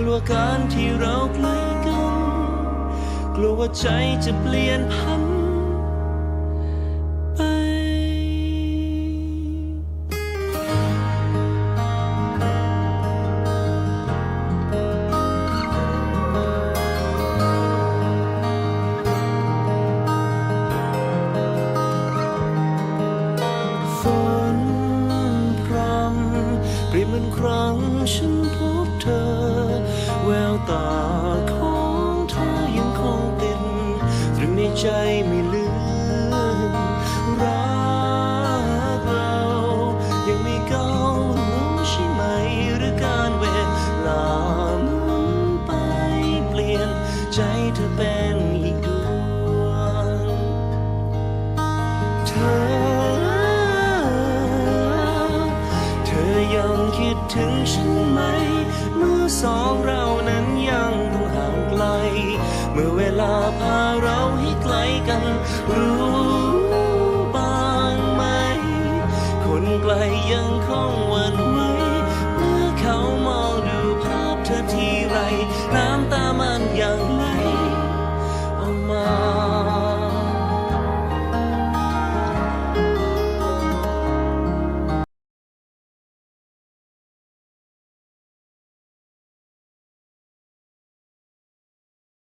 กลัวการที่เราใกล้กัน กลัวว่าใจจะเปลี่ยนพันไป ฝนพรำเปรียบเหมือนครั้งฉัน ใจไม่ลืมรักเรายังไม่ก้าวลงใช่ไหมหรือการเวลาหมุนไปเปลี่ยนใจเธอเป็นอีกดวงเธอ เธอยังคิดถึงฉันไหมเมื่อสองเรานั้นยังต้องห่างไกล เมื่อเวลาพาเรา Ooh.